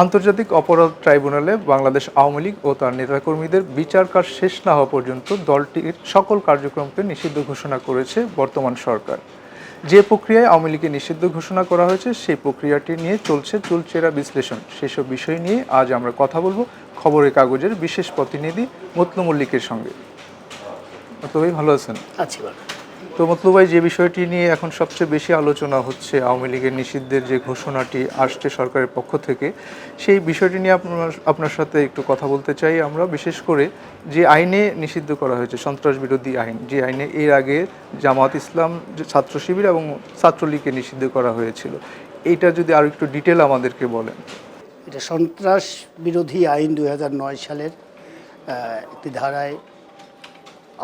আন্তর্জাতিক অপরাধ ট্রাইব্যুনালে বাংলাদেশ আওয়ামী লীগ ও তার নেতাকর্মীদের বিচার কাজ শেষ না হওয়া পর্যন্ত দলটির সকল কার্যক্রমকে নিষিদ্ধ ঘোষণা করেছে বর্তমান সরকার। যে প্রক্রিয়ায় আওয়ামী লীগকে নিষিদ্ধ ঘোষণা করা হয়েছে, সেই প্রক্রিয়াটি নিয়ে চলছে চুলচেরা বিশ্লেষণ। সেসব বিষয় নিয়ে আজ আমরা কথা বলব খবরের কাগজের বিশেষ প্রতিনিধি মতলু মল্লিকের সঙ্গে। ভাই ভালো আছেন। আছি ভালো। তো মতলু ভাই যে বিষয়টি নিয়ে এখন সবচেয়ে বেশি আলোচনা হচ্ছে আওয়ামী লীগের নিষিদ্ধের যে ঘোষণাটি আসছে সরকারের পক্ষ থেকে, সেই বিষয়টি নিয়ে আপনার আপনার সাথে একটু কথা বলতে চাই আমরা। বিশেষ করে যে আইনে নিষিদ্ধ করা হয়েছে, সন্ত্রাস বিরোধী আইন, যে আইনে এর আগে জামাত ইসলাম ছাত্র শিবির এবং ছাত্রলীগকে নিষিদ্ধ করা হয়েছিল। এইটা যদি আরও একটু ডিটেল আমাদেরকে বলেন। এটা সন্ত্রাস বিরোধী আইন দু হাজার নয় সালের একটি ধারায়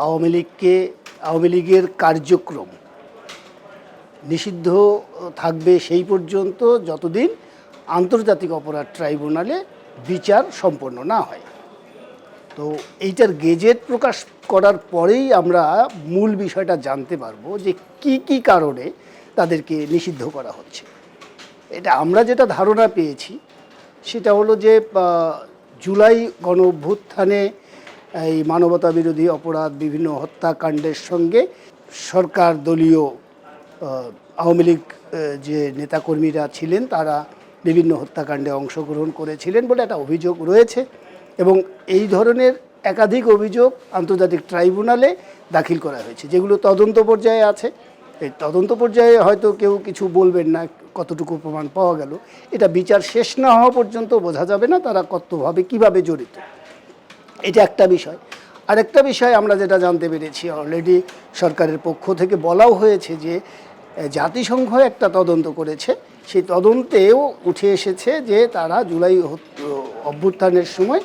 আওয়ামী লীগকে আওয়ামী লীগের কার্যক্রম নিষিদ্ধ থাকবে সেই পর্যন্ত যতদিন আন্তর্জাতিক অপরাধ ট্রাইব্যুনালে বিচার সম্পন্ন না হয়। তো এইটার গেজেট প্রকাশ করার পরেই আমরা মূল বিষয়টা জানতে পারব যে কি কি কারণে তাদেরকে নিষিদ্ধ করা হচ্ছে। এটা আমরা যেটা ধারণা পেয়েছি, সেটা হলো যে জুলাই গণ অভ্যুত্থানে এই মানবতা বিরোধী অপরাধ, বিভিন্ন হত্যাকাণ্ডের সঙ্গে সরকার দলীয় আওয়ামী লীগ যে নেতাকর্মীরা ছিলেন, তারা বিভিন্ন হত্যাকাণ্ডে অংশগ্রহণ করেছিলেন বলে একটা অভিযোগ রয়েছে এবং এই ধরনের একাধিক অভিযোগ আন্তর্জাতিক ট্রাইব্যুনালে দাখিল করা হয়েছে, যেগুলো তদন্ত পর্যায়ে আছে। এই তদন্ত পর্যায়ে হয়তো কেউ কিছু বলবেন না, কতটুকু প্রমাণ পাওয়া গেল। এটা বিচার শেষ না হওয়া পর্যন্ত বোঝা যাবে না তারা কতভাবে, কীভাবে জড়িত। এটা একটা বিষয়। আরেকটা বিষয় আমরা যেটা জানতে পেরেছি অলরেডি সরকারের পক্ষ থেকে বলাও হয়েছে যে জাতিসংঘ একটা তদন্ত করেছে। সেই তদন্তেও উঠে এসেছে যে তারা জুলাই অভ্যুত্থানের সময়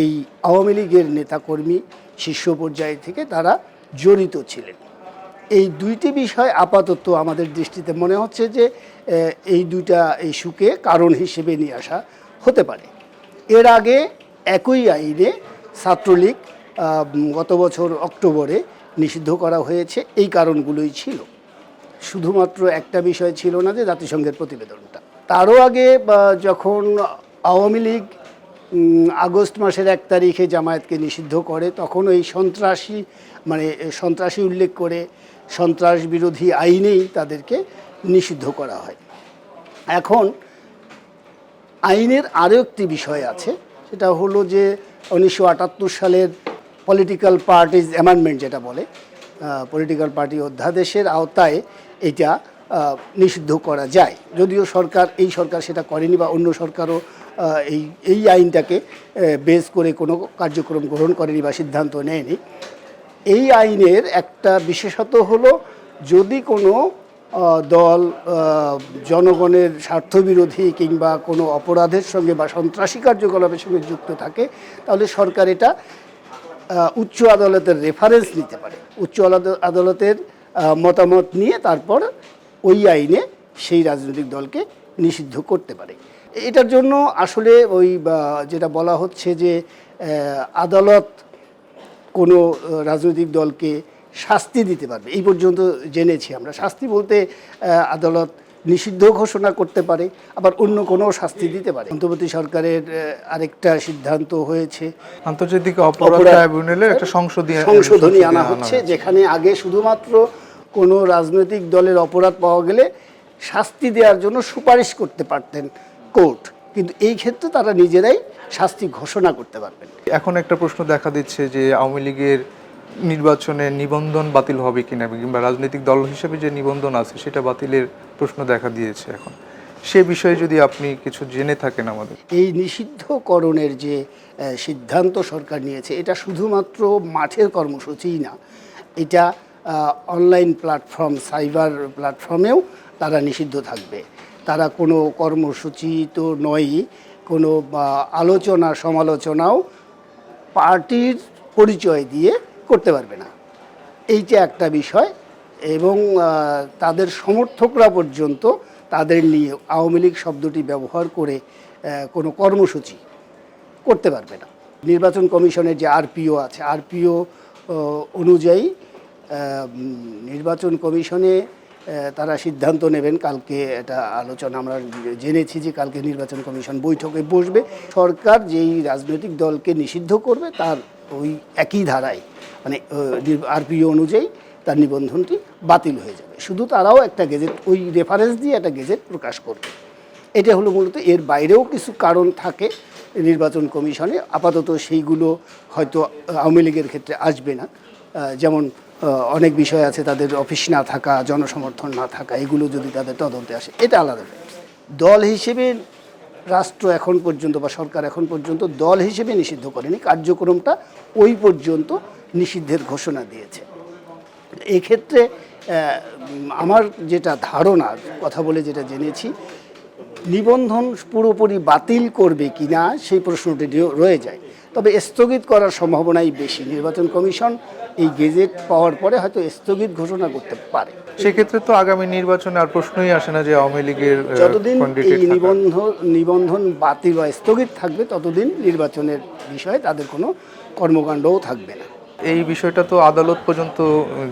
এই আওয়ামী লীগের নেতাকর্মী শীর্ষ পর্যায় থেকে তারা জড়িত ছিলেন। এই দুইটি বিষয় আপাতত আমাদের দৃষ্টিতে মনে হচ্ছে যে এই দুইটা ইস্যুকে কারণ হিসেবে নিয়ে আসা হতে পারে। এর আগে একই আইনে ছাত্রলীগ গত বছর অক্টোবরে নিষিদ্ধ করা হয়েছে। এই কারণগুলোই ছিল। শুধুমাত্র একটা বিষয় ছিল না যে জাতিসংঘের প্রতিবেদনটা। তারও আগে যখন আওয়ামী লীগ আগস্ট মাসের এক তারিখে জামায়াতকে নিষিদ্ধ করে, তখন ওই সন্ত্রাসী মানে সন্ত্রাসী উল্লেখ করে সন্ত্রাস বিরোধী আইনেই তাদেরকে নিষিদ্ধ করা হয়। এখন আইনের আরও একটি বিষয় আছে, সেটা হলো যে উনিশশো আটাত্তর সালের পলিটিক্যাল পার্টিজ অ্যামেন্ডমেন্ট যেটা বলে পলিটিক্যাল পার্টি অধ্যাদেশের আওতায় এটা নিষিদ্ধ করা যায়। যদিও সরকার, এই সরকার সেটা করেনি বা অন্য সরকারও এই এই আইনটাকে বেস করে কোনো কার্যক্রম গ্রহণ করেনি বা সিদ্ধান্ত নেয়নি। এই আইনের একটা বিশেষত হলো, যদি কোনো দল জনগণের স্বার্থবিরোধী কিংবা কোনো অপরাধের সঙ্গে বা সন্ত্রাসী কার্যকলাপের সঙ্গে যুক্ত থাকে, তাহলে সরকার এটা উচ্চ আদালতের রেফারেন্স নিতে পারে। উচ্চ আদালতের মতামত নিয়ে তারপর ওই আইনে সেই রাজনৈতিক দলকে নিষিদ্ধ করতে পারে। এটার জন্য আসলে ওই যেটা বলা হচ্ছে যে আদালত কোনো রাজনৈতিক দলকে শাস্তি দিতে পারবে। এই পর্যন্ত জেনেছি আমরা। শাস্তি বলতে আদালত নিষিদ্ধ ঘোষণা করতে পারে আবার অন্য কোনো শাস্তি দিতে পারে। অন্তর্বর্তী সরকারের আরেকটা সিদ্ধান্ত হয়েছে। আন্তর্জাতিক অপরাধ একটা সংশোধনী সংশোধনী আনা হচ্ছে যেখানে আগে শুধুমাত্র কোনো রাজনৈতিক দলের অপরাধ পাওয়া গেলে শাস্তি দেওয়ার জন্য সুপারিশ করতে পারতেন কোর্ট। কিন্তু এই ক্ষেত্রে তারা নিজেরাই শাস্তি ঘোষণা করতে পারবেন। এখন একটা প্রশ্ন দেখা দিচ্ছে যে আওয়ামী লীগের নির্বাচনে নিবন্ধন বাতিল হবে কিনা কিংবা রাজনৈতিক দল হিসেবে যে নিবন্ধন আছে সেটা বাতিলের প্রশ্ন দেখা দিয়েছে এখন। সে বিষয়ে যদি আপনি কিছু জেনে থাকেন আমাদের। এই নিষিদ্ধকরণের যে সিদ্ধান্ত সরকার নিয়েছে, এটা শুধুমাত্র মাঠের কর্মসূচিই না, এটা অনলাইন প্ল্যাটফর্ম, সাইবার প্ল্যাটফর্মেও তারা নিষিদ্ধ থাকবে। তারা কোনো কর্মসূচি তো নয়ই, কোনো আলোচনা সমালোচনাও পার্টির পরিচয় দিয়ে করতে পারবে না। এইটা একটা বিষয় এবং তাদের সমর্থকরা পর্যন্ত তাদের নিয়ে আওয়ামী লীগ শব্দটি ব্যবহার করে কোনো কর্মসূচি করতে পারবে না। নির্বাচন কমিশনের যে আরপিও আছে, আরপিও অনুযায়ী নির্বাচন কমিশনে তারা সিদ্ধান্ত নেবেন। কালকে এটা আলোচনা আমরা জেনেছি যে কালকে নির্বাচন কমিশন বৈঠকে বসবে। সরকার যেই রাজনৈতিক দলকে নিষিদ্ধ করবে, তার ওই একই ধারায় মানে আরপিও অনুযায়ী তার নিবন্ধনটি বাতিল হয়ে যাবে। শুধু তারাও একটা গেজেট, ওই রেফারেন্স দিয়ে একটা গেজেট প্রকাশ করবে। এটা হলো মূলত এর বাইরেও কিছু কারণ থাকে নির্বাচন কমিশনে। আপাতত সেইগুলো হয়তো আওয়ামী লীগের ক্ষেত্রে আসবে না। যেমন অনেক বিষয় আছে তাদের অফিস না থাকা, জনসমর্থন না থাকা, এগুলো যদি তাদের তদন্তে আসে, এটা আলাদা দল হিসেবে রাষ্ট্র এখন পর্যন্ত বা সরকার এখন পর্যন্ত দল হিসেবে নিষিদ্ধ করেনি। কার্যক্রমটা ওই পর্যন্ত নিষিদ্ধের ঘোষণা দিয়েছে। এক্ষেত্রে আমার যেটা ধারণা কথা বলে যেটা জেনেছি নিবন্ধন পুরোপুরি বাতিল করবে কিনা সেই প্রশ্নটি রয়ে যায়। তবে স্থগিত করার সম্ভাবনাই বেশি। নির্বাচন কমিশন এই গেজেট পাওয়ার পরে হয়তো স্থগিত ঘোষণা করতে পারে। সেক্ষেত্রে তো আগামী নির্বাচনে আর প্রশ্নই আসে না যে আওয়ামী লীগের যতদিন এই থাকা। নিবন্ধন নিবন্ধন বাতিল বা স্থগিত থাকবে ততদিন নির্বাচনের বিষয়ে তাদের কোনো কর্মকাণ্ডও থাকবে না। এই বিষয়টা তো আদালত পর্যন্ত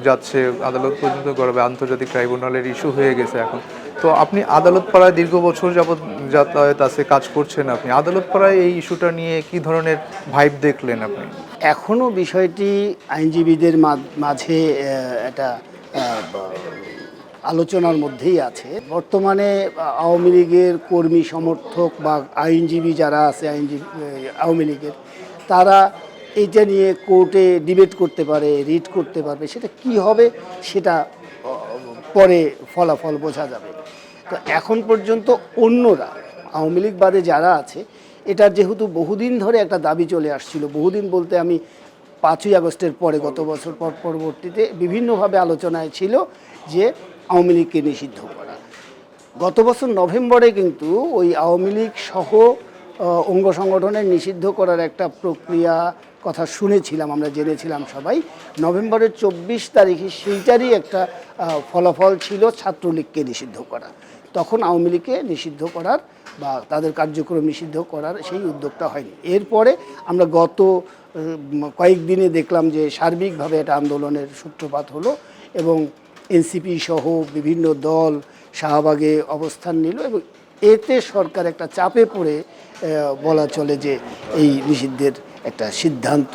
যাচ্ছে। আদালত পর্যন্ত গড়াবে। আন্তর্জাতিক ট্রাইব্যুনালের ইস্যু হয়ে গেছে এখন। তো আপনি আদালত পাড়ায় দীর্ঘ বছর যাবৎ যাতায়াত আছে, কাজ করছেন আপনি। আদালত পাড়ায় এই ইস্যুটা নিয়ে কি ধরনের ভাইব দেখলেন আপনি? এখনও বিষয়টি আইনজীবীদের মাঝে একটা আলোচনার মধ্যেই আছে। বর্তমানে আওয়ামী লীগের কর্মী সমর্থক বা আইনজীবী যারা আছে, আইনজীবী আওয়ামী লীগের, তারা এইটা নিয়ে কোর্টে ডিবেট করতে পারে, রিট করতে পারবে, সেটা কি হবে সেটা পরে ফলাফল বোঝা যাবে। তো এখন পর্যন্ত অন্যরা, আওয়ামী লীগ বাদে যারা আছে, এটার যেহেতু বহুদিন ধরে একটা দাবি চলে আসছিল, বহুদিন বলতে আমি পাঁচই আগস্টের পরে, গত বছর পর পরবর্তীতে বিভিন্নভাবে আলোচনায় ছিল যে আওয়ামী লীগকে নিষিদ্ধ করা। গত বছর নভেম্বরে কিন্তু ওই আওয়ামী লীগ সহ অঙ্গ সংগঠনের নিষিদ্ধ করার একটা প্রক্রিয়া কথা শুনেছিলাম, আমরা জেনেছিলাম সবাই। নভেম্বরের চব্বিশ তারিখে সেইটারই একটা ফলাফল ছিল ছাত্রলীগকে নিষিদ্ধ করা। তখন আওয়ামী লীগকে নিষিদ্ধ করার বা তাদের কার্যক্রম নিষিদ্ধ করার সেই উদ্যোগটা হয়নি। এরপরে আমরা গত কয়েকদিনে দেখলাম যে সার্বিকভাবে একটা আন্দোলনের সূত্রপাত হলো এবং এনসিপি সহ বিভিন্ন দল শাহবাগে অবস্থান নিল এবং এতে সরকার একটা চাপে পড়ে বলা চলে যে এই নিষিদ্ধের একটা সিদ্ধান্ত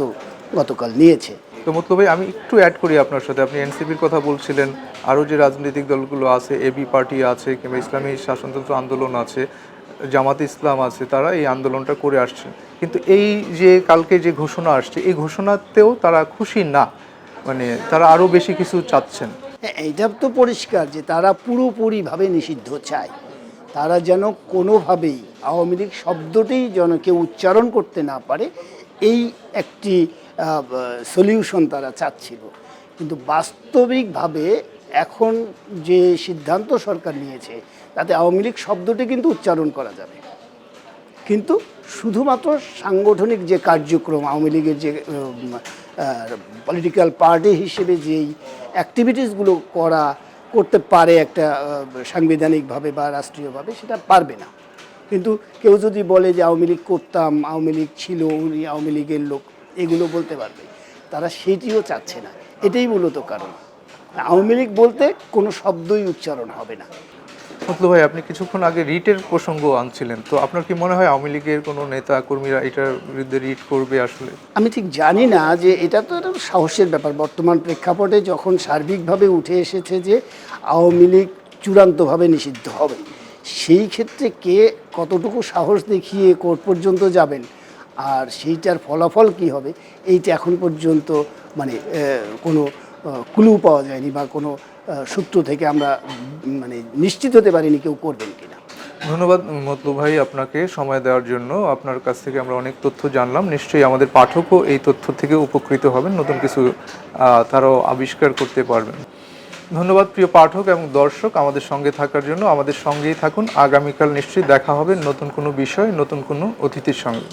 গতকাল নিয়েছে। তো মতলব আমি একটু অ্যাড করি আপনার সাথে। আপনি এনসিপির কথা বলছিলেন আরও যে রাজনৈতিক দলগুলো আছে এবি পার্টি আছে কিংবা ইসলামী শাসনতন্ত্র আন্দোলন আছে জামাত ইসলাম আছে তারা এই আন্দোলনটা করে আসছে। কিন্তু এই যে কালকে যে ঘোষণা আসছে এই ঘোষণাতেও তারা খুশি না। মানে তারা আরও বেশি কিছু চাচ্ছেন। হ্যাঁ, এইটা তো পরিষ্কার যে তারা পুরোপুরিভাবে নিষিদ্ধ চায়। তারা যেন কোনোভাবেই আওয়ামী লীগ শব্দটি যেন কেউ উচ্চারণ করতে না পারে, এই একটি সলিউশন তারা চাচ্ছিল। কিন্তু বাস্তবিকভাবে এখন যে সিদ্ধান্ত সরকার নিয়েছে, তাতে আওয়ামী লীগ শব্দটি কিন্তু উচ্চারণ করা যাবে। কিন্তু শুধুমাত্র সাংগঠনিক যে কার্যক্রম, আওয়ামী লীগের যে পলিটিক্যাল পার্টি হিসেবে যেই অ্যাক্টিভিটিসগুলো করা করতে পারে একটা সাংবিধানিকভাবে বা রাষ্ট্রীয়ভাবে, সেটা পারবে না। কিন্তু কেউ যদি বলে যে আওয়ামী লীগ করতাম, আওয়ামী লীগ ছিল, উনি আওয়ামী লীগের লোক, এগুলো বলতে পারবে। তারা সেটিও চাচ্ছে না। এটাই মূলত কারণ। আওয়ামী লীগ বলতে কোনো শব্দই উচ্চারণ হবে না। মতলব ভাই, আপনি কিছুক্ষণ আগে রিটের প্রসঙ্গ আনছিলেন। তো আপনার কি মনে হয় আওয়ামী লীগের কোনো নেতা কর্মীরা এটার বিরুদ্ধে রিট করবে আসলে? আমি ঠিক জানি না যে এটা তো একটা সাহসের ব্যাপার। বর্তমান প্রেক্ষাপটে যখন সার্বিকভাবে উঠে এসেছে যে আওয়ামী লীগ চূড়ান্তভাবে নিষিদ্ধ হবে, সেই ক্ষেত্রে কে কতটুকু সাহস দেখিয়ে কোর্ট পর্যন্ত যাবেন আর সেইটার ফলাফল কি হবে, এইটা এখন পর্যন্ত মানে কোনো ক্লু পাওয়া যায়নি বা কোনো সূত্র থেকে আমরা মানে নিশ্চিত হতে পারিনি কেউ করবেন কিনা। ধন্যবাদ মতলু ভাই আপনাকে সময় দেওয়ার জন্য। আপনার কাছ থেকে আমরা অনেক তথ্য জানলাম। নিশ্চয়ই আমাদের পাঠকও এই তথ্য থেকে উপকৃত হবেন, নতুন কিছু তারাও আবিষ্কার করতে পারবেন। ধন্যবাদ প্রিয় পাঠক এবং দর্শক আমাদের সঙ্গে থাকার জন্য। আমাদের সঙ্গেই থাকুন। আগামীকাল নিশ্চয়ই দেখা হবে নতুন কোনো বিষয়, নতুন কোনো অতিথির সঙ্গে।